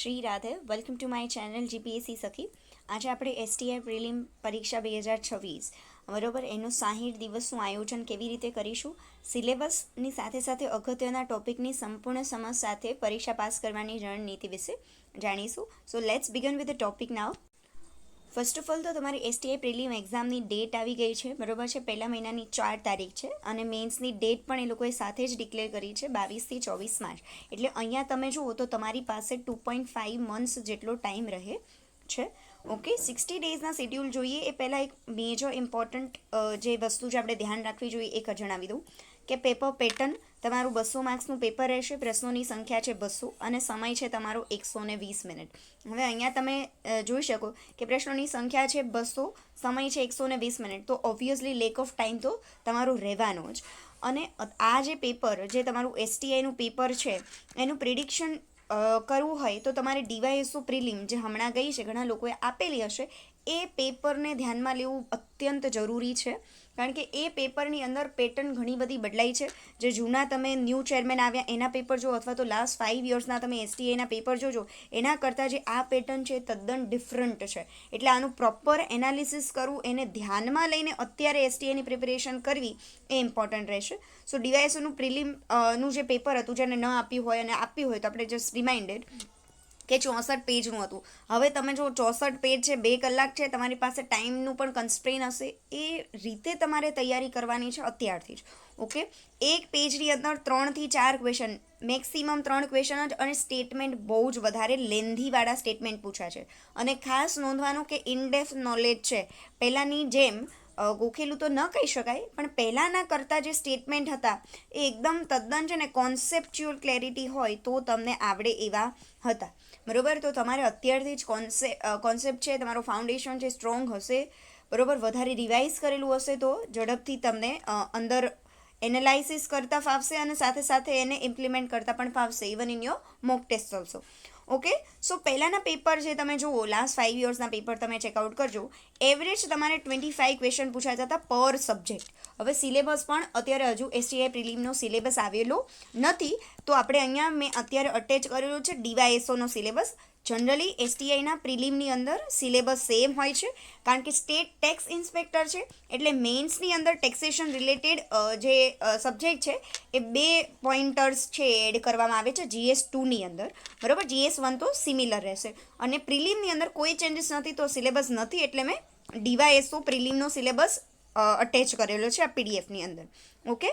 Shri Radhe welcome to my channel GPSC Sakhi આજે આપણે STI prelim પરીક્ષા બે હજાર છવ્વીસ. બરોબર, એનું સાહીઠ દિવસનું આયોજન કેવી રીતે કરીશું? સિલેબસની સાથે સાથે અગત્યના ટોપિકની સંપૂર્ણ સમજ સાથે પરીક્ષા પાસ કરવાની રણનીતિ વિશે જાણીશું. So let's begin with the topic now first of all તો તમારી એસટીઆઈ પ્રિલિમ એક્ઝામની ડેટ આવી ગઈ છે, બરોબર છે? પહેલા મહિનાની ચાર તારીખ છે અને મેન્સની ડેટ પણ એ લોકોએ સાથે જ ડિક્લેર કરી છે, બાવીસથી ચોવીસ માર્ચ. એટલે અહીંયા તમે જુઓ તો તમારી પાસે ટુ પોઈન્ટ ફાઇવ મંથ્સ જેટલો ટાઈમ રહે છે. ઓકે સિક્સટી ડેઝના શેડ્યુલ જોઈએ. એ પહેલાં એક મેજર ઇમ્પોર્ટન્ટ જે વસ્તુ જે આપણે ધ્યાન રાખવી જોઈએ એ જણાવી દઉં કે પેપર પેટર્ન તમારું બસો માર્ક્સનું પેપર રહેશે, પ્રશ્નોની સંખ્યા છે બસો અને સમય છે તમારો એકસો ને વીસ મિનિટ. હવે અહીંયા તમે જોઈ શકો કે પ્રશ્નોની સંખ્યા છે બસો, સમય છે એકસો ને વીસ મિનિટ. તો ઓબ્વિયસલી લેક ઓફ ટાઈમ તો તમારો રહેવાનો જ. અને આ જે પેપર, જે તમારું એસટીઆઈનું પેપર છે, એનું પ્રિડિક્શન કરવું હોય તો તમારે ડીવાયએસઓ પ્રિલિમ જે હમણાં ગઈ છે, ઘણા લોકોએ આપેલી હશે, એ પેપરને ધ્યાનમાં લેવું અત્યંત જરૂરી છે. કારણ કે એ પેપરની અંદર પેટર્ન ઘણી બધી બદલાઈ છે. જે જૂના તમે ન્યૂ ચેરમેન આવ્યા, એના પેપર જો અથવા તો લાસ્ટ ફાઇવ યર્સના તમે એસટીએના પેપર જોજો, એના કરતાં જે આ પેટર્ન છે તદ્દન ડિફરન્ટ છે. એટલે આનું પ્રોપર એનાલિસિસ કરવું, એને ધ્યાનમાં લઈને અત્યારે એસટીઆઈની પ્રિપેરેશન કરવી એ ઇમ્પોર્ટન્ટ રહેશે. સો ડીવાયએસઓનું પ્રિલિમનું જે પેપર હતું, જેને ન આપ્યું હોય અને આપ્યું હોય, તો આપણે જસ્ટ રિમાઇન્ડેડ કે ચોસઠ પેજનું હતું. હવે તમે જો ચોસઠ પેજ છે, બે કલાક છે, તમારી પાસે ટાઈમનું પણ કન્સ્ટ્રેન હશે. એ રીતે તમારે તૈયારી કરવાની છે અત્યારથી જ. ઓકે એક પેજની અંદર ત્રણથી ચાર ક્વેશ્ચન મેક્સિમમ ત્રણ ક્વેશ્ચન જ અને સ્ટેટમેન્ટ બહુ જ વધારે લેન્ધીવાળા સ્ટેટમેન્ટ પૂછ્યા છે. અને ખાસ નોંધવાનું કે ઇનડેપ્થ નોલેજ છે. પહેલાંની જેમ ગોખેલું તો ન કહી શકાય, પણ પહેલાંના કરતાં જે સ્ટેટમેન્ટ હતા, એ એકદમ તદ્દન છે ને કોન્સેપ્ચ્યુઅલ ક્લેરિટી હોય તો તમને આવડે એવા હતા. બરોબર? તો તમારે અત્યારથી જ કોન્સે કોન્સેપ્ટ છે, તમારો ફાઉન્ડેશન છે સ્ટ્રોંગ હશે. બરોબર? વધારે રિવાઇઝ કરેલું હશે તો ઝડપથી તમને અંદર એનાલાઇસિસ કરતાં ફાવશે અને સાથે સાથે એને ઇમ્પ્લિમેન્ટ કરતાં પણ ફાવશે. Even in your mock test also okay so પહેલાંના પેપર જે તમે જુઓ લાસ્ટ ફાઇવ યર્સના પેપર તમે ચેકઆઉટ કરજો એવરેજ તમારે ટ્વેન્ટી ફાઇવ ક્વેશ્ચન પૂછાતા હતા પર સબ્જેક્ટ હવે સિલેબસ પણ અત્યારે હજુ એસટીઆઈ પ્રિલિમનો સિલેબસ આવેલો નથી. તો આપણે અહીંયા મેં અત્યારે અટેચ કરેલું છે ડીવાયએસઓનો સિલેબસ જનરલી એસટીઆઈના પ્રિલિમની અંદર સિલેબસ સેમ હોય છે, કારણ કે સ્ટેટ ટેક્સ ઇન્સ્પેક્ટર છે, એટલે મેન્સની અંદર ટેક્સેશન રિલેટેડ જે સબ્જેક્ટ છે, એ બે પોઈન્ટર્સ છે એડ કરવામાં આવે છે જીએસ ટુની અંદર. બરાબર? જીએસ વન તો સિમિલર રહેશે. અને પ્રિલિમની અંદર કોઈ ચેન્જીસ નથી, તો સિલેબસ નથી, એટલે મેં ડીવાયએસઓ પ્રિલિમનો સિલેબસ અટેચ કરેલો છે આ પીડીએફની અંદર. ઓકે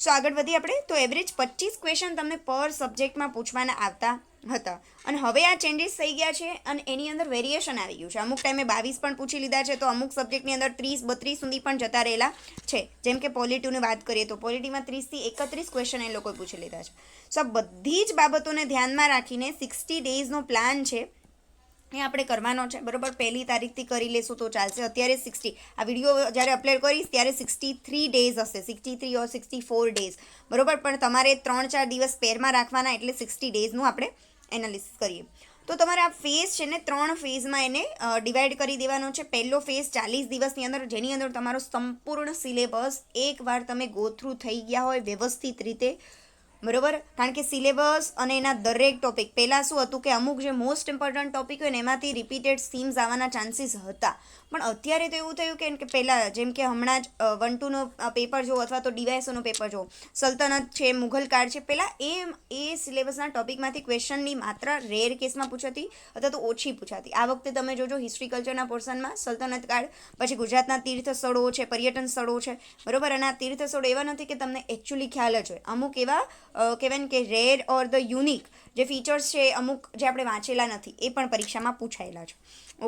સો આગળ વધીએ આપણે. તો એવરેજ પચીસ ક્વેશ્ચન તમને પર સબ્જેક્ટમાં પૂછવાના આવતા હતા. અને હવે આ ચેન્જીસ થઈ ગયા છે અને એની અંદર વેરિએશન આવી ગયું છે. અમુક ટાઈમે બાવીસ પણ પૂછી લીધા છે, તો અમુક સબ્જેક્ટની અંદર ત્રીસ, બત્રીસ સુધી પણ જતા રહેલા છે. જેમ કે પોલિટીની વાત કરીએ તો પોલિટીમાં ત્રીસથી એકત્રીસ ક્વેશ્ચન એ લોકોએ પૂછી લીધા છે. સો બધી જ બાબતોને ધ્યાનમાં રાખીને સિક્સટી ડેઝનો પ્લાન છે એ આપણે કરવાનો છે. બરોબર? પહેલી તારીખથી કરી લેશું તો ચાલશે. અત્યારે સિક્સટી આ વીડિયો જ્યારે અપલોડ કરીશ ત્યારે સિક્સટી થ્રી ડેઝ હશે. Sixty three or sixty four days બરાબર? પણ તમારે ત્રણ ચાર દિવસ પેરમાં રાખવાના એટલે સિક્સટી ડેઝનું આપણે એનાલિસિસ કરીએ. તો તમારે આ ફેઝ છે ને ત્રણ ફેઝમાં એને ડિવાઈડ કરી દેવાનો છે. પહેલો ફેઝ ચાલીસ દિવસની અંદર, જેની અંદર તમારો સંપૂર્ણ સિલેબસ એકવાર તમે ગોથ્રુ થઈ ગયા હોય વ્યવસ્થિત રીતે. બરોબર? કારણ કે સિલેબસ અને એના દરેક ટોપિક પહેલાં શું હતું કે અમુક જે મોસ્ટ ઇમ્પોર્ટન્ટ ટોપિક હોય ને, એમાંથી રિપીટેડ સીમ્સ આવવાના ચાન્સીસ હતા. પણ અત્યારે તો એવું થયું કે કે પહેલાં જેમ કે હમણાં જ વન ટુનો પેપર જો અથવા તો ડીવાયસોનો પેપર જો સલ્તનત છે, મુઘલ કાળ છે, પહેલાં એ એ સિલેબસના ટોપિકમાંથી ક્વેશ્ચનની માત્રા રેર કેસમાં પૂછાતી અથવા તો ઓછી પૂછાતી. આ વખતે તમે જોજો હિસ્ટ્રી કલ્ચરના પોર્શનમાં સલ્તનત કાળ, પછી ગુજરાતના તીર્થ સ્થળો છે, પર્યટન સ્થળો છે, બરાબર? અને આ તીર્થ સ્થળો એવા નથી કે તમને એકચ્યુઅલી ખ્યાલ જ હોય. અમુક એવા કહેવાય કે રેર ઓર ધ યુનિક જે ફીચર્સ છે, અમુક જે આપણે વાંચેલા નથી, એ પણ પરીક્ષામાં પૂછાયેલા છે.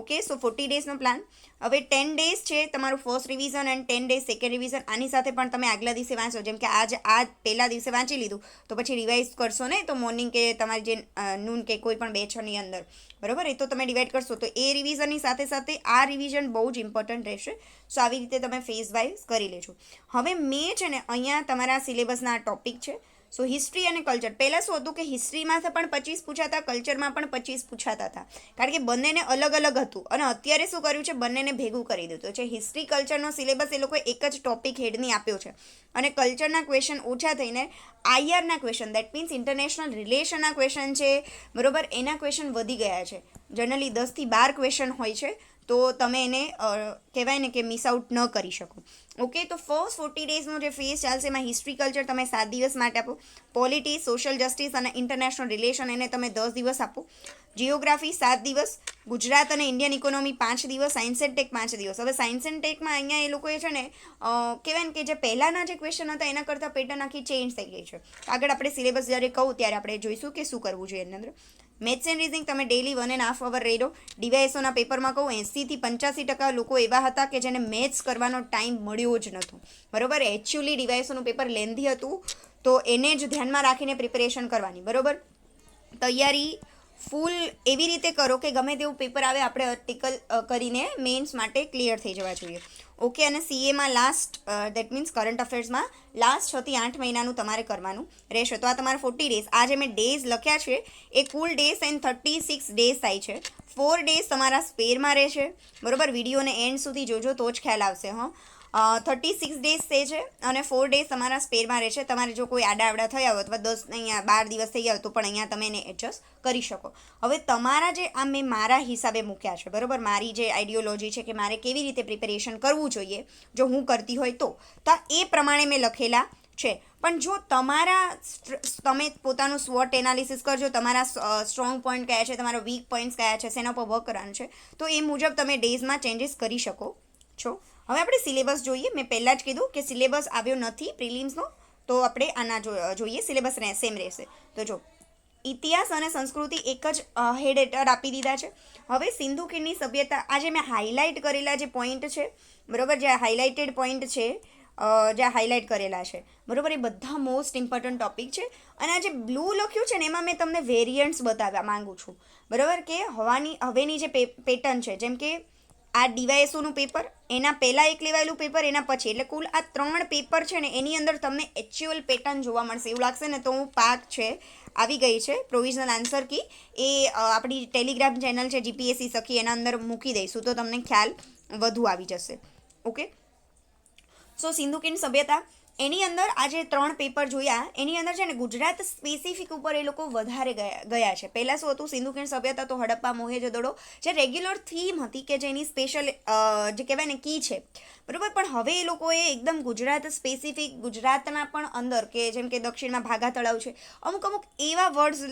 ઓકે સો ફોર્ટી ડેઝનો પ્લાન હવે ટેન ડેઝ છે તમારું first revision and ten days second revision આની સાથે પણ તમે આગલા દિવસે વાંચો. જેમ કે આજ આ પહેલા દિવસે વાંચી લીધું, તો પછી રિવાઇઝ કરશો ને, તો મોર્નિંગ કે તમારી જે નૂન કે કોઈ પણ બેચની અંદર. બરાબર? એ તો તમે ડિવાઈડ કરશો. તો એ રિવિઝનની સાથે સાથે આ રિવિઝન બહુ જ ઇમ્પોર્ટન્ટ રહેશે. સો આવી રીતે તમે ફેઝ વાઇઝ કરી લેજો. હવે મેં છે ને, અહીંયા તમારા સિલેબસના ટોપિક છે. સો હિસ્ટ્રી અને કલ્ચર પહેલાં શું હતું કે હિસ્ટ્રીમાં પણ પચીસ પૂછાતા કલ્ચરમાં પણ પચીસ પૂછાતા હતા. કારણ કે બંનેને અલગ અલગ હતું. અને અત્યારે શું કર્યું છે? બંનેને ભેગું કરી દીધું. છે હિસ્ટ્રી કલ્ચરનો સિલેબસ એ લોકોએ એક જ ટોપિક હેડની આપ્યો છે. અને કલ્ચરના ક્વેશ્ચન ઓછા થઈને આઈઆરના ક્વેશ્ચન દેટ મીન્સ ઇન્ટરનેશનલ રિલેશનના ક્વેશ્ચન છે. બરોબર? એના ક્વેશ્ચન વધી ગયા છે. જનરલી દસથી બાર ક્વેશ્ચન હોય છે. તો તમે એને કહેવાય ને કે મિસ આઉટ ન કરી શકો. ઓકે તો ફર્સ્ટ ફોર્ટી ડેઝનો જે ફેઝ ચાલશે એમાં હિસ્ટ્રી કલ્ચર તમે સાત દિવસ માટે આપો. પોલિટી સોશિયલ જસ્ટિસ અને ઇન્ટરનેશનલ રિલેશન એને તમે દસ દિવસ આપો. જિયોગ્રાફી સાત દિવસ, ગુજરાત અને ઇન્ડિયન ઇકોનોમી પાંચ દિવસ સાયન્સ એન્ડ ટેક પાંચ દિવસ. હવે સાયન્સ એન્ડ ટેકમાં અહીંયા એ લોકોએ છે ને કહેવાય ને કે જે પહેલાંના જે ક્વેશ્ચન હતા એના કરતાં પેટર્ન આખી ચેન્જ થઈ ગઈ છે. આગળ આપણે સિલેબસ જ્યારે કહું ત્યારે આપણે જોઈશું કે શું કરવું જોઈએ એની અંદર. મેથ્સ એન્ડ રીઝિંગ તમે daily one and half hour લો ડીવાયએસઓના પેપરમાં કહું એંસીથી પંચ્યાસી ટકા લોકો એવા હતા કે જેને મેથ્સ કરવાનો ટાઈમ મળ્યો જ નહોતો. બરોબર? એકચ્યુઅલી ડીવાયએસઓનું પેપર લેન્ધી હતું, તો એને જ ધ્યાનમાં રાખીને પ્રિપેરેશન કરવાની. બરોબર? તૈયારી ફૂલ એવી રીતે કરો કે ગમે તેવું પેપર આવે, આપણે આર્ટિકલ કરીને મેન્સ માટે ક્લિયર થઈ જવા જોઈએ. ઓકે અને સીએમાં લાસ્ટ દેટ મીન્સ કરંટ અફેર્સમાં લાસ્ટ છથી આઠ મહિનાનું તમારે કરવાનું રહેશે. તો આ તમારા ફોર્ટી ડેઝ આ જે મેં ડેઝ લખ્યા છે, એ કુલ days and thirty six days થાય છે. ફોર ડેઝ તમારા સ્પેરમાં રહેશે. બરોબર? વિડીયોને એન્ડ સુધી જોજો, તો જ ખ્યાલ આવશે, હં. થર્ટી સિક્સ ડેઝ તે છે અને ફોર ડેઝ તમારા સ્પેરમાં રહેશે. તમારે જો કોઈ આડા આવડા થયા હોય અથવા દસ અહીંયા બાર દિવસ થઈ ગયા તો પણ અહીંયા તમે એને એડજસ્ટ કરી શકો. હવે તમારા જે, આ મેં મારા હિસાબે મૂક્યા છે, બરાબર? મારી જે આઈડિયોલોજી છે કે મારે કેવી રીતે પ્રિપેરેશન કરવું જોઈએ, જો હું કરતી હોય તો. તો એ પ્રમાણે મેં લખેલા છે. પણ જો તમારા તમે પોતાનું સ્વોટ એનાલિસિસ કરજો, તમારા સ્ટ્રોંગ પોઈન્ટ કયા છે, તમારા વીક પોઈન્ટ્સ કયા છે, શેના પર વર્ક કરવાનું છે, તો એ મુજબ તમે ડેઝમાં ચેન્જીસ કરી શકો છો. હવે આપણે સિલેબસ જોઈએ. મેં પહેલાં જ કીધું કે સિલેબસ આવ્યો નથી પ્રિલિમ્સનો. તો આપણે આના જોઈએ. સિલેબસ સેમ રહેશે. તો જો, ઇતિહાસ અને સંસ્કૃતિ એક જ હેડ હેઠળ આપી દીધા છે. હવે સિંધુ ખીણની સભ્યતા, આજે મેં હાઇલાઇટ કરેલા જે પોઈન્ટ છે, બરાબર? જે હાઇલાઇટેડ પોઈન્ટ છે જે હાઇલાઇટ કરેલા છે, બરાબર? એ બધા મોસ્ટ ઇમ્પોર્ટન્ટ ટોપિક છે. અને આ જે બ્લુ લખ્યું છે ને, એમાં મેં તમને વેરિયન્ટ્સ બતાવવા માંગુ છું. બરાબર? કે હવાની, હવેની જે પેટર્ન છે, જેમ કે આ ડીવાયએસઓનું પેપર, એના પહેલાં એક લેવાયેલું પેપર, એના પછી. એટલે કુલ આ ત્રણ પેપર છે ને, એની અંદર તમને એક્ચ્યુઅલ પેટર્ન જોવા મળશે. એવું લાગશે ને તો હું પાક છે, આવી ગઈ છે પ્રોવિઝનલ આન્સર કી. એ આપણી ટેલિગ્રામ ચેનલ છે જીપીએસસી સખી, એના અંદર મૂકી દઈશું તો તમને ખ્યાલ વધુ આવી જશે. ઓકે સો સિંધુ કિંડ સભ્યતા એની અંદર આ જે ત્રણ પેપર જોયા. એની અંદર છે ને ગુજરાત સ્પેસિફિક ઉપર એ લોકો વધારે ગયા ગયા છે. પહેલાં શું હતું? સિંધુ ખીણ સભ્યતા તો હડપ્પા, મોહેજદડો. જે રેગ્યુલર થીમ હતી કે જેની સ્પેશિયલ જે કહેવાય ને કી છે. બરાબર? પણ હવે એ લોકોએ એકદમ ગુજરાત સ્પેસિફિક ગુજરાતના પણ અંદર કે જેમ કે દક્ષિણમાં ભાગા તળાવ છે, અમુક અમુક એવા વર્ડ્સ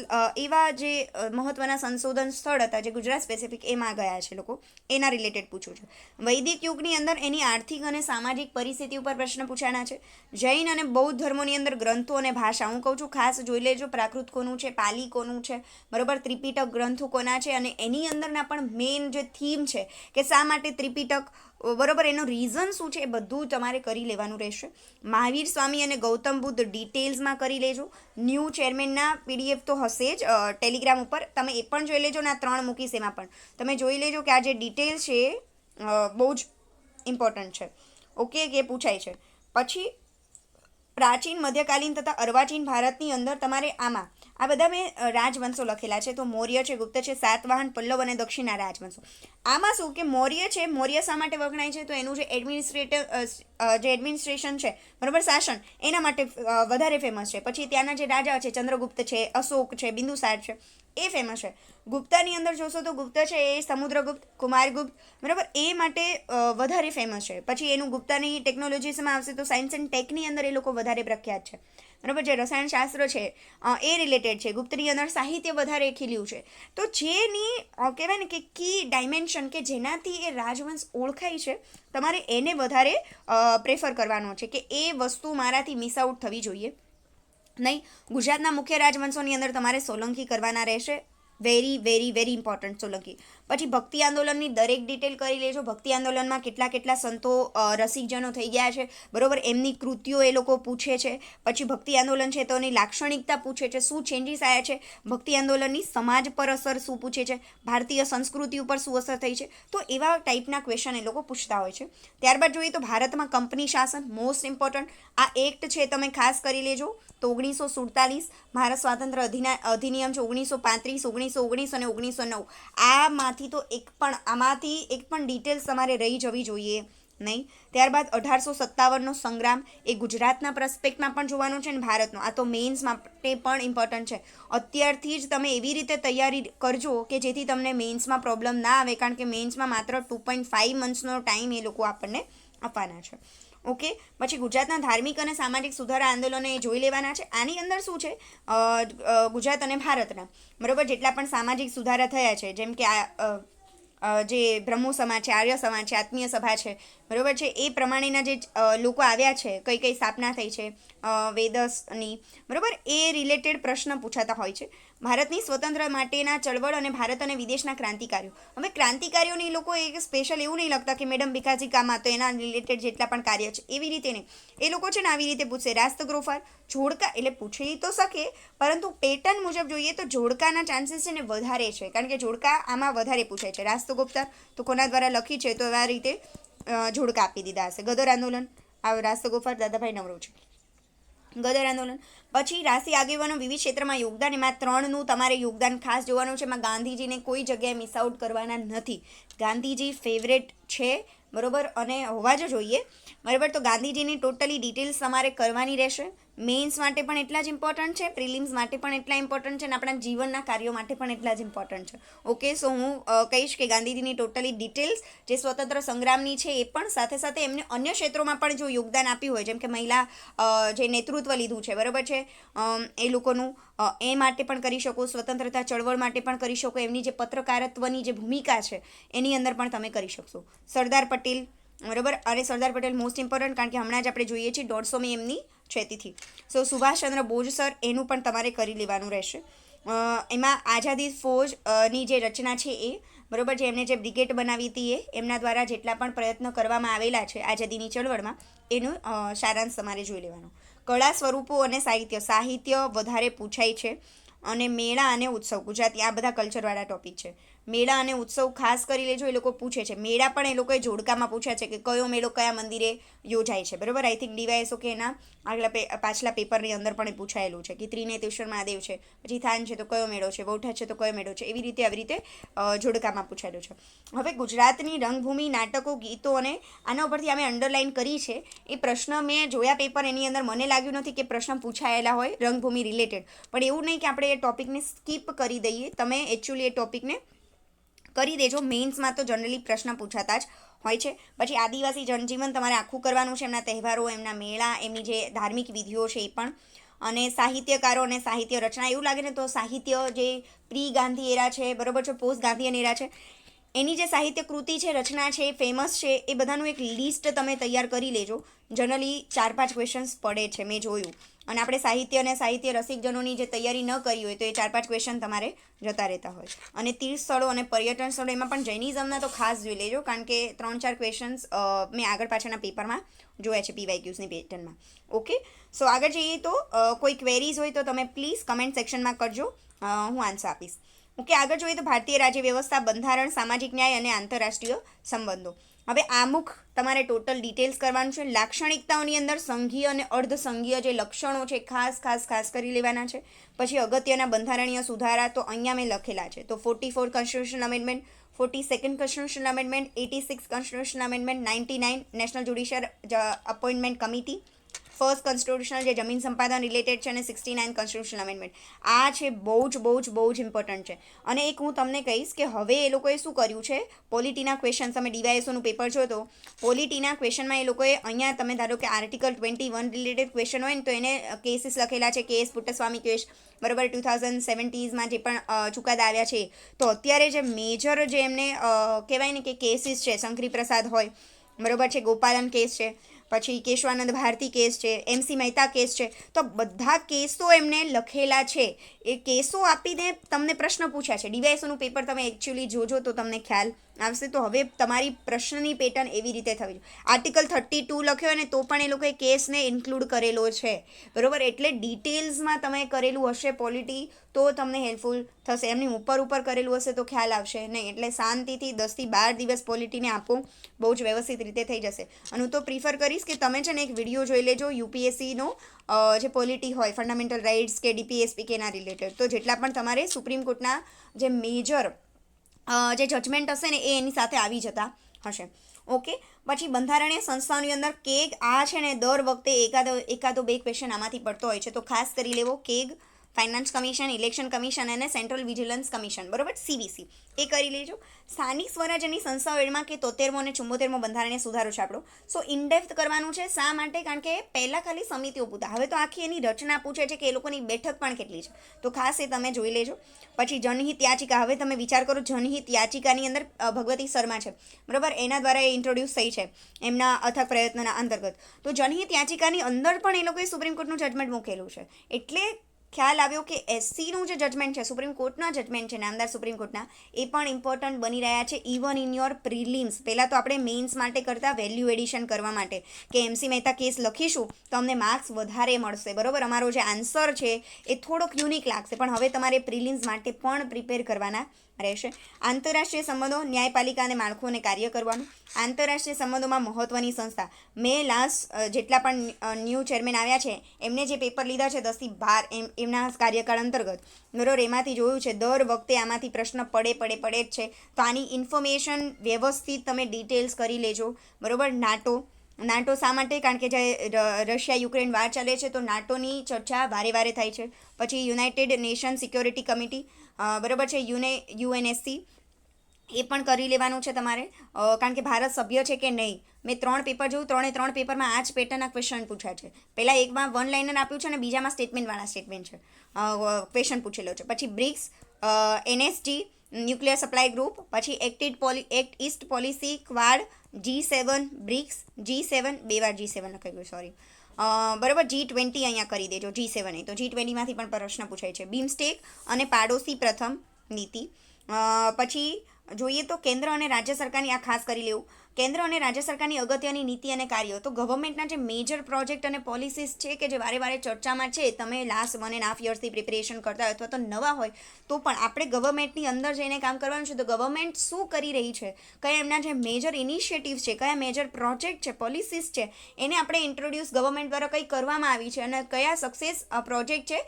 એવા જે મહત્ત્વના સંશોધન સ્થળ હતા જે ગુજરાત સ્પેસિફિક એમાં ગયા છે લોકો, એના રિલેટેડ પૂછું છું. વૈદિક યુગની અંદર એની આર્થિક અને સામાજિક પરિસ્થિતિ ઉપર પ્રશ્ન પૂછાના છે. જૈન અને બૌદ્ધ ધર્મોની અંદર ગ્રંથો અને ભાષા, હું કહું છું ખાસ જોઈ લેજો, પ્રાકૃત કોનું છે, પાલી કોનું છે, બરાબર? ત્રિપિટક ગ્રંથો કોના છે અને એની અંદરના પણ મેઇન જે થીમ છે કે શા માટે ત્રિપિટક બરોબર એનું રીઝન શું છે એ બધું તમારે કરી લેવાનું રહેશે. મહાવીર સ્વામી અને ગૌતમ બુદ્ધ ડિટેલ્સમાં કરી લેજો. ન્યૂ ચેરમેનના પીડીએફ તો હશે જ ટેલિગ્રામ ઉપર. તમે એ પણ જોઈ લેજો ને આ ત્રણ મૂકીશ એમાં પણ. તમે જોઈ લેજો કે આ જે ડિટેલ છે એ, બહુ જ ઇમ્પોર્ટન્ટ છે. ઓકે કે પૂછાય છે. પછી પ્રાચીન મધ્યકાલીન તથા અર્વાચીન ભારતની અંદર તમારે આમાં આ બધા મેં રાજવંશો લખેલા છે. તો મૌર્ય છે, ગુપ્ત છે, સાતવાહન, પલ્લવ અને દક્ષિણા રાજવંશો. આમાં શું કે મૌર્ય છે, મૌર્ય શા માટે વખણાય છે? તો એનું જે એડમિનિસ્ટ્રેટર જે એડમિનિસ્ટ્રેશન છે, બરાબર, શાસન, એના માટે વધારે ફેમસ છે. પછી ત્યાંના જે રાજા છે, ચંદ્રગુપ્ત છે, અશોક છે, બિંદુસાર છે, એ ફેમસ છે. ગુપ્તાની અંદર જોશો તો ગુપ્ત છે, એ સમુદ્રગુપ્ત, કુમારગુપ્ત, બરાબર, એ માટે વધારે ફેમસ છે. પછી એનું ગુપ્તાની ટેકનોલોજીસમાં આવશે તો સાયન્સ એન્ડ ટેકની અંદર એ લોકો વધારે પ્રખ્યાત છે. બરાબર જે રસાયણશાસ્ત્ર છે એ રિલેટેડ છે. ગુપ્તની અંદર સાહિત્ય વધારે ખીલ્યું છે. તો જેની કહેવાય ને કે કી ડાયમેન્શન કે જેનાથી એ રાજવંશ ઓળખાય છે, તમારે એને વધારે પ્રેફર કરવાનો છે કે એ વસ્તુ મારાથી મિસ આઉટ થવી જોઈએ. નહીં, ગુજરાતના મુખ્ય રાજવંશોની અંદર તમારે સોલંકી કરવાના રહેશે. Very very very important Solanki. પછી ભક્તિ આંદોલનની દરેક ડિટેલ કરી લેજો ભક્તિ આંદોલનમાં કેટલા કેટલા સંતો રસિકજનો થઈ ગયા છે. બરોબર, એમની કૃતિઓ એ લોકો પૂછે છે. પછી ભક્તિ આંદોલન છે તો એની લાક્ષણિકતા પૂછે છે. શું ચેન્જીસ આવ્યા છે? ભક્તિ આંદોલનની સમાજ પર અસર શું પૂછે છે? ભારતીય સંસ્કૃતિ ઉપર શું અસર થઈ છે? તો એવા ટાઈપના ક્વેશ્ચન એ લોકો પૂછતા હોય છે. ત્યારબાદ જોઈએ તો ભારતમાં કંપની શાસન મોસ્ટ ઇમ્પોર્ટન્ટ આ એક્ટ છે તમે ખાસ કરી લેજો. તો ઓગણીસો સુડતાલીસ ભારત સ્વાતંત્ર્ય અધિના, અધિનિયમ છે. ઓગણીસો પાંત્રીસ, ઓગણીસો ઓગણીસ અને ઓગણીસો નવ. આમાંથી તો એક પણ, આમાંથી એક પણ ડિટેલ્સ તમારે રહી જવી જોઈએ, નહીં? ત્યારબાદ અઢારસો સત્તાવનનો સંગ્રામ એ ગુજરાતના પ્રસ્પેક્ટમાં પણ જોવાનું છે ને ભારતનો. આ તો મેઇન્સ માટે પણ ઇમ્પોર્ટન્ટ છે. અત્યારથી જ તમે એવી રીતે તૈયારી કરજો કે જેથી તમને મેઇન્સમાં પ્રોબ્લેમ ના આવે, કારણ કે મેઇન્સમાં માત્ર ટુ પોઈન્ટ ફાઇવ મંથ્સનો ટાઈમ એ લોકો આપણને આપવાના છે. ઓકે? પછી ગુજરાતના ધાર્મિક અને સામાજિક સુધારા આંદોલનો એ જોઈ લેવાના છે. આની અંદર શું છે? ગુજરાત અને ભારતના. બરોબર? જેટલા પણ સામાજિક સુધારા થયા છે, જેમ કે આ જે બ્રહ્મો સમાજ છે, આર્ય સમાજ છે, આત્મીય સભા છે, બરાબર છે? એ પ્રમાણેના જે લોકો આવ્યા છે કઈ કઈ સ્થાપના થઈ છે વેદસની, બરાબર? એ રિલેટેડ પ્રશ્ન પૂછાતા હોય છે. ભારતની સ્વતંત્ર માટેના ચળવળ અને ભારત અને વિદેશના ક્રાંતિકારીઓ. હવે ક્રાંતિકારીઓને એ લોકો એક સ્પેશિયલ એવું નહીં લખતા કે મેડમ ભીખાજી કામા તો એના રિલેટેડ જેટલા પણ કાર્ય છે. એવી રીતે નહીં. એ લોકો છે ને આવી રીતે પૂછશે રાસ્તગ્રોફાર જોડકા એટલે પૂછી તો શકે, પરંતુ પેટર્ન મુજબ જોઈએ તો જોડકાના ચાન્સીસ છે ને વધારે છે. કારણ કે જોડકા આમાં વધારે પૂછાય છે. રાસ્તગોપ્તા તો કોના દ્વારા લખી છે? તો આ રીતે જોડકા આપી દીધા હશે. ગદર આંદોલન, આ રાસ્તગોફાર દાદાભાઈ નવરો છે ગદર આંદોલન પછી રાશિ આગેવાનો વિવિધ ક્ષેત્રમાં યોગદાન, એમાં ત્રણનું તમારે યોગદાન ખાસ જોવાનું છે. એમાં ગાંધીજીને કોઈ જગ્યાએ મિસ આઉટ કરવાના નથી. ગાંધીજી ફેવરેટ છે, બરોબર? અને હોવા જ જોઈએ. બરાબર? તો ગાંધીજીની ટોટલી ડિટેલ્સ તમારે કરવાની રહેશે. મેઇન્સ માટે પણ એટલા જ ઇમ્પોર્ટન્ટ છે પ્રિલિમ્સ માટે પણ એટલા ઇમ્પોર્ટન્ટ છે અને આપણા જીવનના કાર્યો માટે પણ એટલા જ ઇમ્પોર્ટન્ટ છે. ઓકે સો હું કહીશ કે ગાંધીજીની ટોટલી ડિટેલ્સ જે સ્વતંત્ર સંગ્રામની છે એ પણ સાથે સાથે એમને અન્ય ક્ષેત્રોમાં પણ જો યોગદાન આપ્યું હોય, જેમ કે મહિલા જે નેતૃત્વ લીધું છે, બરાબર છે? એ લોકોનું એ માટે પણ કરી શકો, સ્વતંત્રતા ચળવળ માટે પણ કરી શકો, એમની જે પત્રકારત્વની જે ભૂમિકા છે, એની અંદર પણ તમે કરી શકશો. સરદાર પટેલ, બરાબર? અને સરદાર પટેલ મોસ્ટ ઇમ્પોર્ટન્ટ કારણ કે હમણાં જ આપણે જોઈએ છીએ દોઢસોમી એમની છે તિથિ સો સુભાષચંદ્ર બોઝ સર, એનું પણ તમારે કરી લેવાનું રહેશે. એમાં આઝાદી ફોજની જે રચના છે એ, બરોબર જે એમને જે બ્રિગેડ બનાવી હતી એ, એમના દ્વારા જેટલા પણ પ્રયત્ન કરવામાં આવેલા છે આઝાદીની ચળવળમાં, એનું સારાંશ તમારે જોઈ લેવાનો. કળા સ્વરૂપો અને સાહિત્ય સાહિત્ય વધારે પૂછાય છે અને મેળા અને ઉત્સવ, ગુજરાતી આ બધા કલ્ચરવાળા ટોપિક છે. મેળા અને ઉત્સવ ખાસ કરી લેજો, એ લોકો પૂછે છે. મેળા પણ એ લોકોએ જોડકામાં પૂછ્યા છે કે કયો મેળો કયા મંદિરે યોજાય છે. બરાબર? આઈ થિંક ડીવાયએસઓ કે એના આગલા પાછલા પેપરની અંદર પણ એ પૂછાયેલું છે કે ત્રિનેતેશ્વર મહાદેવ છે. પછી થાન છે તો કયો મેળો છે? વૌઠા છે તો કયો મેળો છે? એવી રીતે, આવી રીતે જોડકામાં પૂછાયેલું છે. હવે ગુજરાતની રંગભૂમિ, નાટકો, ગીતો અને આના ઉપરથી અમે અંડરલાઈન કરી છે. એ પ્રશ્ન મેં જોયા પેપર એની અંદર મને લાગ્યું નથી કે પ્રશ્ન પૂછાયેલા હોય રંગભૂમિ રિલેટેડ પણ એવું નહીં કે આપણે એ ટોપિકને સ્કીપ કરી દઈએ. તમે એકચ્યુઅલી એ ટોપિકને કરી દેજો. મેઇન્સમાં તો જનરલી પ્રશ્ન પૂછાતા જ હોય છે. પછી આદિવાસી જનજીવન તમારે આખું કરવાનું છે. એમના તહેવારો, એમના મેળા, એમની જે ધાર્મિક વિધિઓ છે એ પણ. અને સાહિત્યકારો અને સાહિત્ય રચના, એવું લાગે ને તો સાહિત્ય જે પ્રી ગાંધી એરા છે, બરોબર છે પોસ્ટ ગાંધીયન એરા છે, એની જે સાહિત્ય કૃતિ છે, રચના છે ફેમસ છે, એ બધાનું એક લિસ્ટ તમે તૈયાર કરી લેજો. જનરલી ચાર પાંચ ક્વેશ્ચન્સ પડે છે, મેં જોયું. અને આપણે સાહિત્ય અને સાહિત્ય રસિકજનોની જે તૈયારી ન કરી હોય તો એ ચાર પાંચ ક્વેશ્ચન તમારે જતા રહેતા હોય. અને તીર્થ સ્થળો અને પર્યટન સ્થળો એમાં પણ જૈનિઝમના તો ખાસ જોઈ લેજો, કારણ કે ત્રણ ચાર ક્વેશ્ચન્સ મેં આગળ પાછળના પેપરમાં જોયા છે પીવાયક્યુઝની પેટર્નમાં. ઓકે સો આગળ જઈએ તો કોઈ ક્વેરીઝ હોય તો તમે પ્લીઝ કમેન્ટ સેક્શનમાં કરજો. હું આન્સર આપીશ. ઓકે આગળ જોઈએ તો ભારતીય રાજ્ય વ્યવસ્થા બંધારણ, સામાજિક ન્યાય અને આંતરરાષ્ટ્રીય સંબંધો. હવે આમુખ તમારે ટોટલ ડિટેલ્સ કરવાનું છે. લાક્ષણિકતાઓની અંદર સંઘીય અને અર્ધ સંઘીય જે લક્ષણો છે, ખાસ ખાસ ખાસ કરી લેવાના છે. પછી અગત્યના બંધારણીય સુધારા, તો અહીંયા મેં લખેલા છે. તો forty four constitution amendment forty second constitution amendment eighty six constitution amendment ninety nine national judicial appointment committee first constitutional જે જમીન સંપાદન રિલેટેડ છે અને સિક્સટી નાઇન કોન્સ્ટિટ્યુશનલ અમેન્ડમેન્ટ આ છે બહુ જ બહુ જ બહુ જ ઇમ્પોર્ટન્ટ છે. અને એક હું તમને કહીશ કે હવે એ લોકોએ શું કર્યું છે? પોલિટીના ક્વેશ્ચન તમે ડીવાયએસઓનું પેપર છો તો પોલિટીના ક્વેશ્ચનમાં એ લોકોએ અહીંયા તમે ધારો કે article twenty one related question હોય ને, તો એને કેસીસ લખેલા છે કેસ પુટ્ટસ્વામી કેસ બરાબર ટુ થાઉઝન્ડ સેવન્ટીઝમાં જે પણ ચુકાદા આવ્યા છે. તો અત્યારે જે મેજર જે એમને કહેવાય ને કે કેસીસ છે, શંકરી પ્રસાદ હોય, બરોબર છે, ગોપાલન કેસ છે પછી કેશવાનંદ ભારતી કેસ છે એમસી મહેતા કેસ છે, તો બધા કેસો એમને લખેલા છે. એ કેસો આપીને તમને પ્રશ્ન પૂછ્યા છે. ડીવાયસોનું પેપર તમે એકચ્યુઅલી જોજો તો તમને ખ્યાલ આવશે તો હવે તમારી પ્રશ્નની પેટર્ન એવી રીતે થવી જોઈએ. આર્ટિકલ થર્ટી ટુ લખ્યો અને તો પણ એ લોકોએ કેસને ઇન્ક્લુડ કરેલો છે. બરાબર? એટલે ડિટેલ્સમાં તમે કરેલું હશે પોલિટી તો તમને હેલ્પફુલ થશે. એમની ઉપર ઉપર કરેલું હશે તો ખ્યાલ આવશે. નહીં, એટલે શાંતિથી દસથી બાર દિવસ પોલિટીને આપો. બહુ જ વ્યવસ્થિત રીતે થઈ જશે. અને હું તો પ્રિફર કરીશ કે તમે છે ને એક વીડિયો જોઈ લેજો યુપીએસસીનો જે પોલિટી હોય ફંડામેન્ટલ રાઇટ્સ કે ડીપીએસપી કે એના રિલેટેડ તો જેટલા પણ તમારે સુપ્રીમ કોર્ટના જે મેજર જે જજમેન્ટ હશે ને, એ એની સાથે આવી જતા હશે. ઓકે પછી બંધારણીય સંસ્થાઓની અંદર કેગ આ છે ને, દર વખતે એકાદો એકાદો બે ક્વેશ્ચન આમાંથી પડતો હોય છે. તો ખાસ કરી લેવો, CAG finance commission election commission અને સેન્ટ્રલ વિજિલન્સ કમિશન બરોબર? સીવીસી એ કરી લેજો. સ્થાનિક સ્વરાજ્યની સંસ્થાઓ એમાં કે તોતેરમો અને ચુંબોતેરમો બંધારણીય સુધારો છે આપણો. સો ઇનડેપ્થ કરવાનું છે શા માટે? કારણ કે પહેલાં ખાલી સમિતિઓ પૂછતા હવે તો આખી એની રચના પૂછે છે કે એ લોકોની બેઠક પણ કેટલી છે. તો ખાસ એ તમે જોઈ લેજો. પછી જનહિત યાચિકા. હવે તમે વિચાર કરો જનહિત યાચિકાની અંદર ભગવતી શર્મા છે. બરાબર? એના દ્વારા એ ઇન્ટ્રોડ્યુસ થઈ છે એમના અથક પ્રયત્નના અંતર્ગત. તો જનહિત યાચિકાની અંદર પણ એ લોકોએ સુપ્રીમ કોર્ટનું જજમેન્ટ મૂકેલું છે. એટલે ખ્યાલ આવ્યો કે એસસીનું જે જજમેન્ટ છે સુપ્રીમ કોર્ટના જજમેન્ટ છે નામદાર સુપ્રીમ કોર્ટના એ પણ ઇમ્પોર્ટન્ટ બની રહ્યા છે ઇવન ઇન યોર પ્રિલિમ્સ પહેલાં તો આપણે મેઇન્સ માટે કરતાં વેલ્યુ એડિશન કરવા માટે કે એમસી મહેતા કેસ લખીશું, તો અમને માર્ક્સ વધારે મળશે. બરાબર? અમારો જે આન્સર છે, એ થોડોક યુનિક લાગશે. પણ હવે તમારે પ્રિલિમ્સ માટે પણ પ્રિપેર કરવાના રહેશે. આંતરરાષ્ટ્રીય સંબંધો, ન્યાયપાલિકા અને માળખું કાર્ય કરવાનું. આંતરરાષ્ટ્રીય સંબંધોમાં મહત્વની સંસ્થા. મેં લાસ્ટ જેટલા પણ ન્યૂ ચેરમેન આવ્યા છે, એમને જે પેપર લીધા છે દસથી બાર, એમ, એમના કાર્યકાળ અંતર્ગત. બરોબર એમાંથી જોયું છે, દર વખતે આમાંથી પ્રશ્ન પડે પડે પડે જ છે. તો આની ઇન્ફોર્મેશન વ્યવસ્થિત તમે ડિટેલ્સ કરી લેજો. બરોબર? નાટો. નાટો શા માટે? કારણ કે જે રશિયા યુક્રેન વાર ચાલે છે, તો નાટોની ચર્ચા વારે વારે થાય છે. પછી યુનાઇટેડ નેશન સિક્યોરિટી કમિટી. બરાબર છે, યુને, યુએનએસસી. એ પણ કરી લેવાનું છે તમારે. કારણ કે ભારત સભ્ય છે કે નહીં? મેં ત્રણ પેપર જોયું, ત્રણે ત્રણ પેપરમાં આ જ પેટર્નના ક્વેશ્ચન પૂછ્યા છે. પહેલાં એકમાં વન લાઇનર આપ્યું છે અને બીજામાં સ્ટેટમેન્ટવાળા સ્ટેટમેન્ટ છે. ક્વેશ્ચન પૂછેલો છે. પછી BRICS NSG nuclear supply group પછી એક્ટેડ poly act east policy quad G seven BRICS G seven બે વાર જી સેવન લખાઈ ગયું સોરી બરાબર જી ટ્વેન્ટી અહીંયા કરી દેજો જી સેવન તો જી ટ્વેન્ટીમાંથી પણ પ્રશ્ન પૂછાય છે. બીમસ્ટેક અને પાડોશી પ્રથમ નીતિ. પછી જોઈએ તો કેન્દ્ર અને રાજ્ય સરકારની આ ખાસ કરી લેવું. કેન્દ્ર અને રાજ્ય સરકારની અગત્યની નીતિ અને કાર્યો. તો ગવર્મેન્ટના જે મેજર પ્રોજેક્ટ અને પોલિસીસ છે કે જે વારે વારે ચર્ચામાં છે, તમે લાસ્ટ વન એન્ડ હાફ યર્સથી પ્રિપેરેશન કરતા હોય અથવા તો નવા હોય, તો પણ આપણે ગવર્મેન્ટની અંદર જઈને કામ કરવાનું છે. તો ગવર્મેન્ટ શું કરી રહી છે? કયા એમના જે મેજર ઇનિશિયેટિવ્સ છે, કયા મેજર પ્રોજેક્ટ છે પોલિસીસ છે, એને આપણે ઇન્ટ્રોડ્યુસ ગવર્મેન્ટ દ્વારા કંઈ કરવામાં આવી છે અને કયા સક્સેસ પ્રોજેક્ટ છે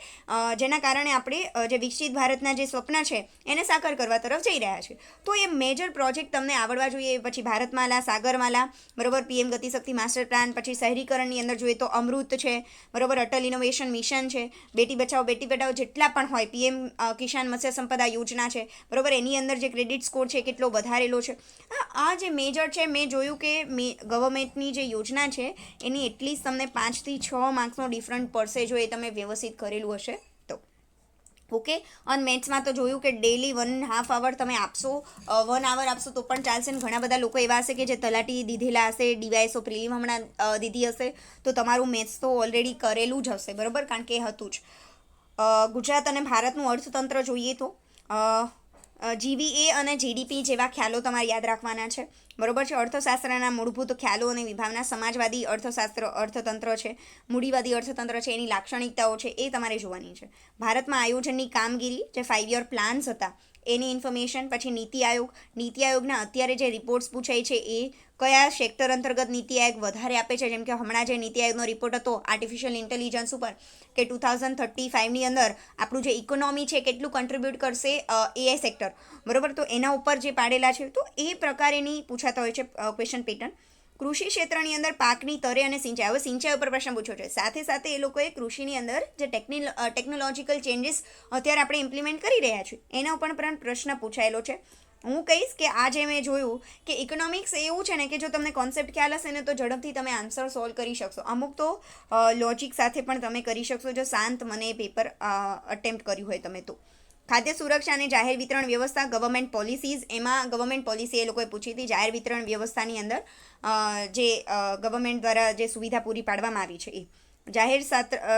જેના કારણે આપણે જે વિકસિત ભારતના જે સ્વપ્ન છે, એને સાકાર કરવા તરફ જઈ રહ્યા છે તો એ મેજર પ્રોજેક્ટ તમને આવડવા જોઈએ, પછી ભારતમાલા સાગરમાલા, બરોબર, પીએમ ગતિશક્તિ માસ્ટર પ્લાન, પછી શહેરીકરણની અંદર જોઈએ તો અમૃત છે, બરોબર, અટલ ઇનોવેશન મિશન છે, બેટી બચાવો, બેટી પઢાઓ જેટલા પણ હોય, પીએમ કિસાન મત્સ્ય સંપદા યોજના છે, બરોબર, એની અંદર જે ક્રેડિટ સ્કોર છે કેટલો વધારેલો છે. આ જે મેજર છે, મેં જોયું કે મે, ગવર્મેન્ટની જે યોજના છે, એની એટલીસ્ટ તમને પાંચથી છ માર્ક્સનો ડિફરન્ટ પડશે જો એ તમે વ્યવસ્થિત કરેલું હશે. ઓકે અને મેથ્સમાં તો જોયું કે ડેલી વન હાફ આવર તમે આપશો વન આવર આપશો તો પણ ચાલશે ને ઘણા બધા લોકો એવા હશે કે જે તલાટી દીધેલા હશે, ડીવાયસો પ્રિલિમ હમણાં દીધી હશે, તો તમારું મેથ્સ તો ઓલરેડી કરેલું જ હશે, બરાબર? કારણ કે હતું જ. ગુજરાત અને ભારતનું અર્થતંત્ર જોઈએ તો જીવીએ અને જીડીપી જેવા ખ્યાલો તમારે યાદ રાખવાના છે. બરોબર છે? અર્થશાસ્ત્રના મૂળભૂત ખ્યાલો અને વિભાવના સમાજવાદી અર્થશાસ્ત્ર, અર્થતંત્ર છે. મૂડીવાદી અર્થતંત્ર છે. એની લાક્ષણિકતાઓ છે. એ તમારે જોવાની છે. ભારતમાં આયોજનની કામગીરી જે ફાઇવ યર પ્લાન્સ હતા, એની ઇન્ફોર્મેશન પછી નીતિ આયોગ. નીતિ આયોગના અત્યારે જે રિપોર્ટ્સ પૂછાય છે એ કયા સેક્ટર અંતર્ગત નીતિ આયોગ વધારે આપે છે? જેમ કે હમણાં જે નીતિ આયોગનો રિપોર્ટ હતો આર્ટિફિશિયલ ઇન્ટેલિજન્સ ઉપર, કે ટુ થાઉઝન્ડ થર્ટી ફાઇવની અંદર આપણું જે ઇકોનોમી છે, કેટલું કન્ટ્રીબ્યુટ કરશે એઆઈ સેક્ટર બરોબર? તો એના ઉપર જે પાડેલા છે, તો એ પ્રકારેની પૂછાતા હોય છે ક્વેશ્ચન પેટર્ન કૃષિ ક્ષેત્રની અંદર પાકની તરે અને સિંચાઈ. હવે સિંચાઈ ઉપર પ્રશ્ન પૂછ્યો છે. સાથે સાથે એ લોકોએ કૃષિની અંદર જે ટેકનિલ ટેકનોલોજીકલ ચેન્જીસ અત્યારે આપણે ઇમ્પ્લિમેન્ટ કરી રહ્યા છીએ, એના ઉપર પણ પ્રશ્ન પૂછાયેલો છે. હું કહીશ કે આજે મેં જોયું કે ઇકોનોમિક્સ એવું છે ને કે જો તમને કોન્સેપ્ટ ખ્યાલ હશે ને, તો ઝડપથી તમે આન્સર સોલ્વ કરી શકશો. અમુક તો લોજિક સાથે પણ તમે કરી શકશો, જો શાંત મને પેપર અટેમ્પ્ટ કર્યું હોય તમે તો. ખાદ્ય સુરક્ષા અને જાહેર વિતરણ વ્યવસ્થા ગવર્મેન્ટ પોલિસીઝ એમાં ગવર્મેન્ટ પોલિસી એ લોકોએ પૂછી હતી, જાહેર વિતરણ વ્યવસ્થાની અંદર જે ગવર્મેન્ટ દ્વારા જે સુવિધા પૂરી પાડવામાં આવી છે એ. જાહેર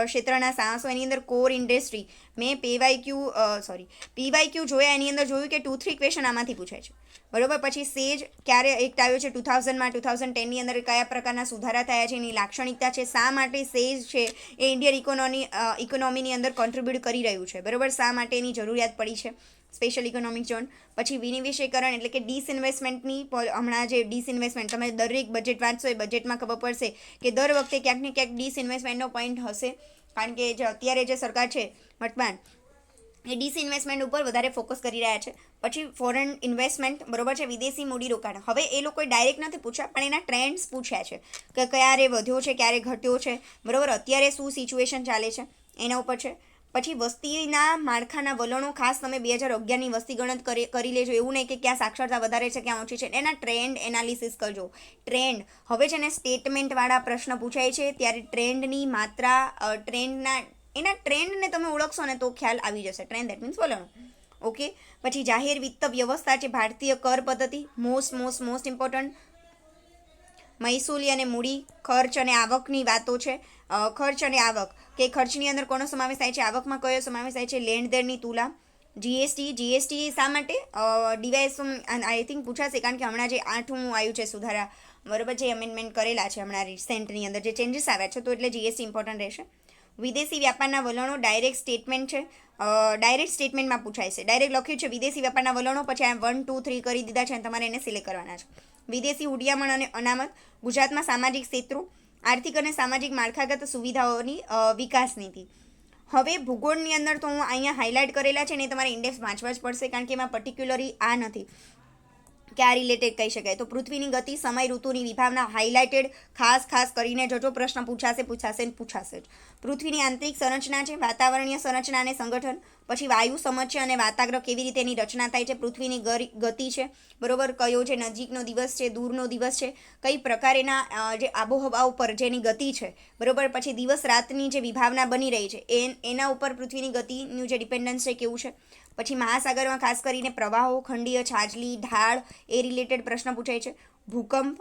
ક્ષેત્રના સાહસો એની અંદર કોર ઇન્ડસ્ટ્રી મેં પીવાય ક્યુ સોરી પીવાય ક્યુ જોયા, એની અંદર જોયું કે ટુ થ્રી ક્વેશ્ચન આમાંથી પૂછાય છે. બરોબર? પછી સેજ ક્યારે એક્ટ આવ્યો છે ટુ થાઉઝન્ડમાં ટુ થાઉઝન્ડ ટેનની અંદર કયા પ્રકારના સુધારા થયા છે, એની લાક્ષણિકતા છે, શા માટે સેજ છે એ ઇન્ડિયન ઇકોનોમી ઇકોનોમીની અંદર કોન્ટ્રીબ્યુટ કરી રહ્યું છે? બરોબર? શા માટે એની જરૂરિયાત પડી છે? Special economic zone. પછી વિનિવેશીકરણ એટલે કે ડિસઇન્વેસ્ટમેન્ટની હમણાં જે ડિસઇન્વેસ્ટમેન્ટ, તમે દરેક બજેટ વાંચશો એ બજેટમાં ખબર પડશે કે દર વખતે ક્યાંક ને ક્યાંક ડિસઇન્વેસ્ટમેન્ટનો પોઈન્ટ હશે. કારણ કે જે અત્યારે જે સરકાર છે, વર્તમાન, એ ડિસઇન્વેસ્ટમેન્ટ ઉપર વધારે ફોકસ કરી રહ્યા છે. પછી ફોરેન ઇન્વેસ્ટમેન્ટ બરોબર છે, વિદેશી મૂડીરોકાણ હવે એ લોકોએ ડાયરેક્ટ નથી પૂછ્યા, પણ એના ટ્રેન્ડ્સ પૂછ્યા છે કે ક્યારે વધ્યો છે, ક્યારે ઘટ્યો છે. બરોબર, અત્યારે શું સિચ્યુએશન ચાલે છે, એના ઉપર છે. પછી વસ્તીના માળખાના વલણો, ખાસ તમે બે હજાર અગિયારની વસ્તી ગણત કરી લેજો. એવું નહીં કે ક્યાં સાક્ષરતા વધારે છે, ક્યાં ઓછી છે. એના ટ્રેન્ડ એનાલિસિસ કરજો. ટ્રેન્ડ હવે છે ને સ્ટેટમેન્ટવાળા પ્રશ્ન પૂછાય છે. ત્યારે ટ્રેન્ડની માત્રા ટ્રેન્ડના એના ટ્રેન્ડને તમે ઓળખશો ને તો ખ્યાલ આવી જશે. ટ્રેન્ડ દેટ મીન્સ વલણો. ઓકે પછી જાહેર વિત્ત વ્યવસ્થા છે, ભારતીય કર પદ્ધતિ. મોસ્ટ મોસ્ટ મોસ્ટ ઇમ્પોર્ટન્ટ મહેસૂલી અને મૂડી ખર્ચ અને આવકની વાતો છે. ખર્ચ અને આવક. કે ખર્ચની અંદર કોનો સમાવેશ થાય છે? આવકમાં કયો સમાવેશ થાય છે? લેણ દેણની તુલા જીએસટી જીએસટી શા માટે? ડિવાઇસ આઈ થિંક પૂછાશે, કારણ કે હમણાં જે આઠમું આવ્યું છે સુધારા, બરોબર જે અમેન્ડમેન્ટ કરેલા છે હમણાં રિસેન્ટની અંદર, જે ચેન્જીસ આવ્યા છે, તો એટલે જીએસટી ઇમ્પોર્ટન્ટ રહેશે. વિદેશી વ્યાપારના વલણો ડાયરેક્ટ સ્ટેટમેન્ટ છે. ડાયરેક્ટ સ્ટેટમેન્ટમાં પૂછાય છે. ડાયરેક્ટ લખ્યું છે, વિદેશી વ્યાપારના વલણો, પછી આ વન ટુ થ્રી કરી દીધા છે અને તમારે એને સિલેક્ટ કરવાના છે. વિદેશી હુડિયામણ અને અનામત, ગુજરાતમાં સામાજિક ક્ષેત્રો આર્થિક અને સામાજિક માળખાગત સુવિધાઓની વિકાસ નીતિ. હવે ભૂગોળની અંદર તો હું અહીંયા હાઇલાઇટ કરેલા છે ને તમારે ઇન્ડેક્સ વાંચવા જ પડશે કારણ કે એમાં પર્ટિક્યુલરી આ નથી. કે આ રિલેટેડ કહી શકાય? તો પૃથ્વીની ગતિ, સમય, ઋતુની વિભાવના હાઇલાઇટેડ ખાસ ખાસ કરીને જોજો પ્રશ્ન પૂછાશે પૂછાશે ને પૂછાશે જ. પૃથ્વીની આંતરિક સંરચના છે, વાતાવરણીય સંરચના અને સંગઠન. પછી વાયુ સમજ્ય અને વાતાગ્રહ કેવી રીતે એની રચના થાય છે, પૃથ્વીની ગતિ છે. બરોબર, કયો જે નજીકનો દિવસ છે, દૂરનો દિવસ છે, કઈ પ્રકારેના જે આબોહવા ઉપર જેની ગતિ છે. બરોબર, પછી દિવસ રાતની જે વિભાવના બની રહી છે, એ, એના ઉપર પૃથ્વીની ગતિનું જે ડિપેન્ડન્સ છે, કેવું છે? પછી મહાસાગરમાં ખાસ કરીને પ્રવાહો, ખંડીય છાજલી, ઢાળ એ રિલેટેડ પ્રશ્ન પૂછાય છે. ભૂકંપ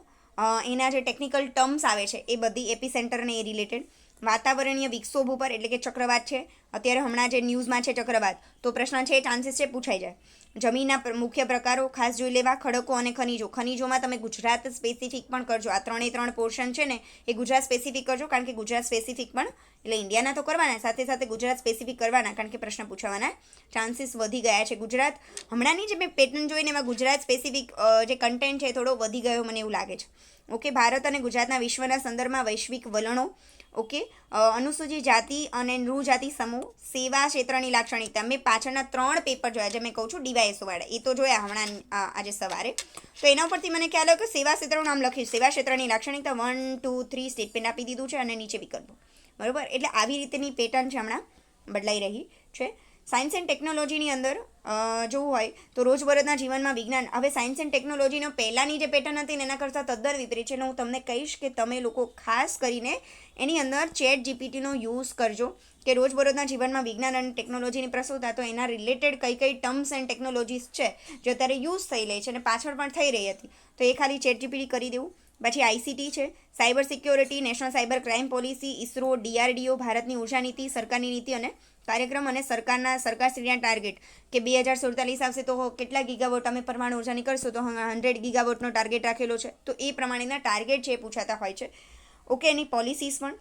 એના જે ટેકનિકલ ટર્મ્સ આવે છે એ બધી એપી અને એ રિલેટેડ વાતાવરણીય વિક્ષોભ ઉપર, એટલે કે ચક્રવાત છે. અત્યારે હમણાં જે ન્યૂઝમાં છે ચક્રવાત, તો પ્રશ્ન છે, ચાન્સીસ છે, પૂછાઈ જાય. જમીનના મુખ્ય પ્રકારો ખાસ જોઈ લેવા, ખડકો અને ખનીજો. ખનીજોમાં તમે ગુજરાત સ્પેસિફિક પણ કરજો. આ ત્રણે ત્રણ પોર્શન છે ને, એ ગુજરાત સ્પેસિફિક કરજો, કારણ કે ગુજરાત સ્પેસિફિક પણ, એટલે ઇન્ડિયાના તો કરવાના, સાથે સાથે ગુજરાત સ્પેસિફિક કરવાના, કારણ કે પ્રશ્ન પૂછવાના. ચાન્સીસ વધી ગયા છે ગુજરાત. હમણાંની જે મેં પેટર્ન જોઈને એમાં ગુજરાત સ્પેસિફિક જે કન્ટેન્ટ છે થોડો વધી ગયો મને એવું લાગે છે. ઓકે, ભારત અને ગુજરાતના વિશ્વના સંદર્ભમાં વૈશ્વિક વલણો ઓકે? અનુસૂચિત જાતિ અને નૃજાતિ સમૂહ સેવા ક્ષેત્રની લાક્ષણિકતા. મેં પાછળના ત્રણ પેપર જોયા જે મેં કહું છું ડીવાયએસઓ વાળા એ તો જોયા હમણાં આજે સવારે. તો એના ઉપરથી મને ખ્યાલ આવ્યો કે સેવા ક્ષેત્રનું નામ લખ્યું સેવા ક્ષેત્રની લાક્ષણિકતા વન ટુ થ્રી સ્ટેટમેન્ટ આપી દીધું છે અને નીચે વિકલ્પો. બરોબર? એટલે આવી રીતેની પેટર્ન છે હમણાં બદલાઈ રહી છે. સાયન્સ એન્ડ ટેકનોલોજીની અંદર જોવું હોય તો રોજબરોજના જીવનમાં વિજ્ઞાન. હવે સાયન્સ એન્ડ ટેકનોલોજીનો પહેલાંની જે પેટર્ન હતી એના કરતાં તદ્દન વિપરીત છે એટલે હું તમને કહીશ કે તમે લોકો ખાસ કરીને એની અંદર ચેટ જીપીટીનો યુઝ કરજો કે રોજબરોજના જીવનમાં વિજ્ઞાન અને ટેકનોલોજીની પ્રસ્તુતા તો એના રિલેટેડ કઈ કઈ ટર્મ્સ એન્ડ ટેકનોલોજીસ છે જે અત્યારે યુઝ થઈ રહી છે અને પાછળ પણ થઈ રહી હતી. તો એ ખાલી ચેટ જીપીટી કરી દેવું. પછી આઈસીટી છે cyber security national cyber crime policy ISRO DRDO ભારતની ઊર્જા નીતિ, સરકારની નીતિ અને કાર્યક્રમ અને સરકારના સરકારશ્રીના ટાર્ગેટ કે બે હજાર સુડતાલીસ આવશે તો કેટલા ગીગાવોટ અમે પરમાણુ ઊર્જા નીકળશો તો હંડ્રેડ ગીગાવોટનો ટાર્ગેટ રાખેલો છે. તો એ પ્રમાણેના ટાર્ગેટ જે પૂછાતા હોય છે ઓકે એની પોલિસીસ પણ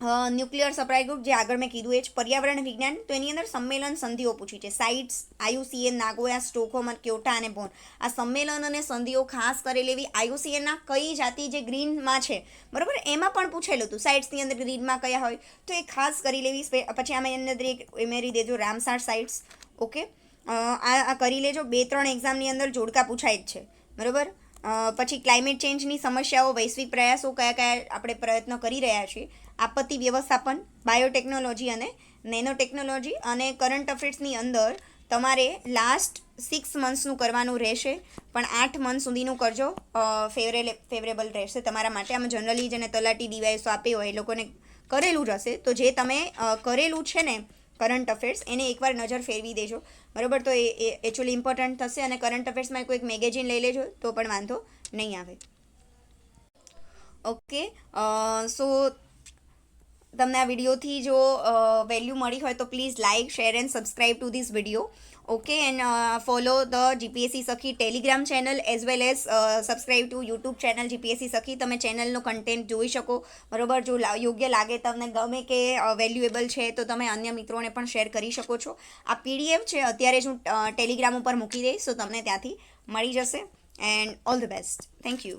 ન્યુક્લિયર સપ્લાય ગ્રુપ જે આગળ મેં કીધું એ જ પર્યાવરણ વિજ્ઞાન, તો એની અંદર સંમેલન સંધિઓ પૂછી છે. સાઇટ્સ આયુસીએન નાગોયા સ્ટોકહોમ ક્યોટા અને બોન. આ સંમેલન અને સંધિઓ ખાસ કરેલી એવી આયુસીએનના કઈ જાતિ જે ગ્રીનમાં છે, બરાબર? એમાં પણ પૂછેલું હતું, સાઇટ્સની અંદર ગ્રીનમાં કયા હોય? તો એ ખાસ કરી લેવી પછી આમાં એની અંદર એક ઉમેરી દેજો, રામસાર સાઇટ્સ, ઓકે? આ કરી લેજો, બે ત્રણ એક્ઝામની અંદર જોડકા પૂછાય જ છે, બરાબર? પછી ક્લાઇમેટ ચેન્જની સમસ્યાઓ, વૈશ્વિક પ્રયાસો કયા કયા આપણે પ્રયત્નો કરી રહ્યા છીએ આપત્તિ વ્યવસ્થાપન બાયોટેકનોલોજી અને નેનો ટેકનોલોજી અને કરંટ અફેર્સની અંદર તમારે લાસ્ટ સિક્સ મંથ્સનું કરવાનું રહેશે. પણ આઠ મંથ સુધીનું કરજો. ફેવરેલ ફેવરેબલ રહેશે તમારા માટે. આમ જનરલી જેને તલાટી ડિવાઇસો આપી હોય એ લોકોને કરેલું જ હશે. તો જે તમે કરેલું છે ને કરંટ અફેર્સ એને એકવાર નજર ફેરવી દેજો. બરાબર? તો એ એકચ્યુઅલી ઇમ્પોર્ટન્ટ થશે અને કરંટ અફેર્સમાં કોઈક મેગેઝિન લઈ લેજો, તો પણ વાંધો નહીં આવે. ઓકે સો તમને આ વિડીયોથી જો વેલ્યુ મળી હોય તો please like share and subscribe to this video okay and follow the GPSC Sakhi Telegram channel as well as subscribe to YouTube channel GPSC Sakhi. તમે ચેનલનો કન્ટેન્ટ જોઈ શકો. બરોબર, જો યોગ્ય લાગે તમને, ગમે કે વેલ્યુએબલ છે, તો તમે અન્ય મિત્રોને પણ શેર કરી શકો છો. આ પીડીએફ છે, અત્યારે જ હું ટેલિગ્રામ ઉપર મૂકી દઈશ, તો તમને ત્યાંથી મળી જશે. And all the best thank you